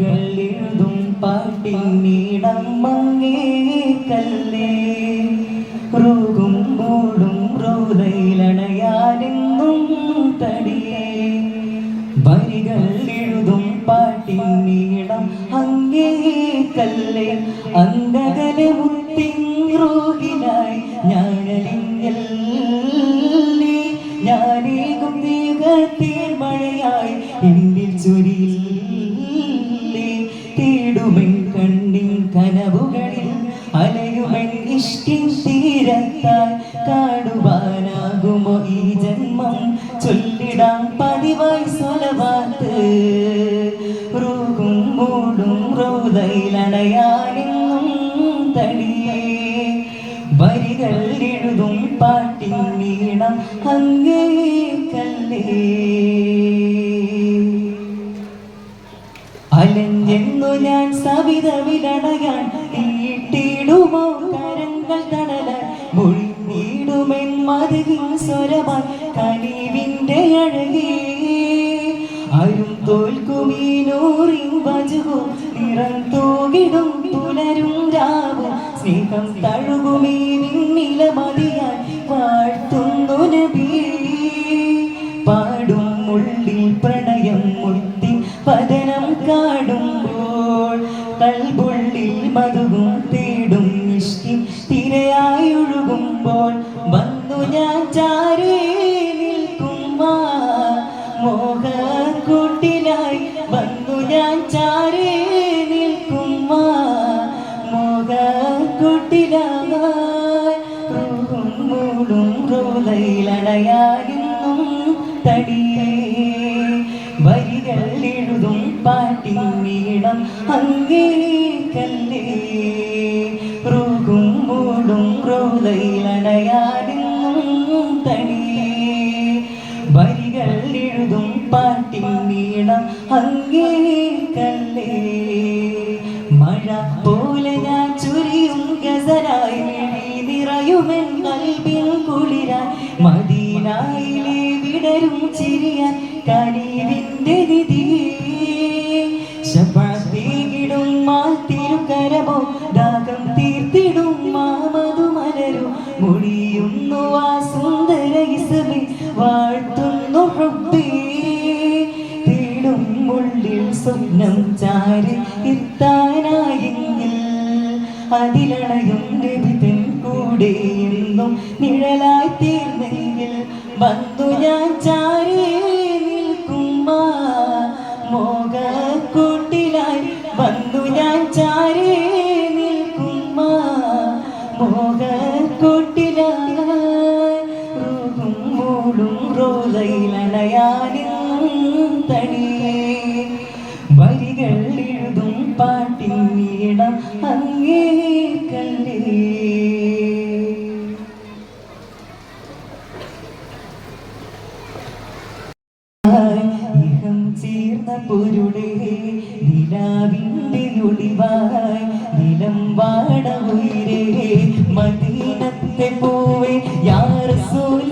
എഴുതും പാട്ടിനീടം മങ്ങേ കല്ലേ. റൂകും മൂടും റോതയിലടയാനെന്നും തടിയേ. വരികൾ എഴുതും പാട്ടിനീടം അങ്ങേ കല്ലേ. തേടുമെൻ കണ്ണിൻ കനവുകളിൽ അലയുമെൻ ഇഷ്ടിൻ തീരത്താൽ കാണുവാനാകുമോ ഈ ജന്മം? ചൊല്ലിടാം പതിവായി സ്വലവാത്ത്. റൂകും മൂടും റോതയിലടയാനെന്നും തടിയേ. വരികൾ എഴുതും പാട്ടിൻ നീണം അങ്ങേ കല്ലേ. ഞാൻ സവിതവിലടയാൻ ഈട്ടിടുമോ കരങ്ങൾ തണല മുഴിഞ്ഞിടുമെൻ മതിൽ സ്വരമായി കനിവിന്റെ അഴകേ. അരും തോൽക്കുമീനൂറിൻ വജുവോ നിറം തൂകിടും പുലരും രാവും. സ്നേഹം തഴുകുമീ വാഴ്ത്തുന്നു നബിയേ മധുവും തേടും മിഷ്കി തിരയായി ഒഴുകുമ്പോൾ വന്നു ഞാൻ ചാരേ നിൽക്കുമാ. മോഹക്കൂട്ടിലായി വന്നു ഞാൻ ചാരേ നിൽക്കുമാ. മോഹക്കൂട്ടിലായി റൂഹും മൂടും റോലയിലടയാകുന്നും തടിയേ. വരികൾ എഴുതും പാട്ടിൻ വീണം അങ്ങേ റോലയിലടയാകുന്നും തടിയേ വരികൾ എഴുതും പാട്ടിൻ നീളം അങ്ങേ കല്ലേ. മഴ പോലെ ഞാൻ ചുരിയും ഗസരായി മിഴി നിറയുമെൻ കൽബിൻ കുളിരാൻ. മദീനായിലെ വിടരും ചിരിയാൻ കനീവിന്റെ മുടിയുന്നു ആ സുന്ദര ഇസമി വാഴ്ത്തുന്നു ഹുബ്ബേ തേടും ഉള്ളിൽ സ്വപ്നം ചാരി എത്താനായെങ്കിൽ അതിലണയും ലഭിതൻ കൂടെ എന്നും നിഴലായി തീർന്നെങ്കിൽ വന്നു ഞാൻ ചാരി നിൽക്കുമാ മോഹക്കൂട്ടിലായി വന്നു ഞാൻ ചാരി നിൽക്കുമാ മോഹക്കൂട്ടിലായി തടിയേ വരികൾ എഴുതും പാട്ടിൻ നീളം അങ്ങേ കല്ലേ ഇഹം ചേർന്ന പൊരുളേ നിലാവിന്റെ ഒളിവായി നിലം വാട ഉയരേ. മദീനത്തെ പോവേ യാ റസൂലേ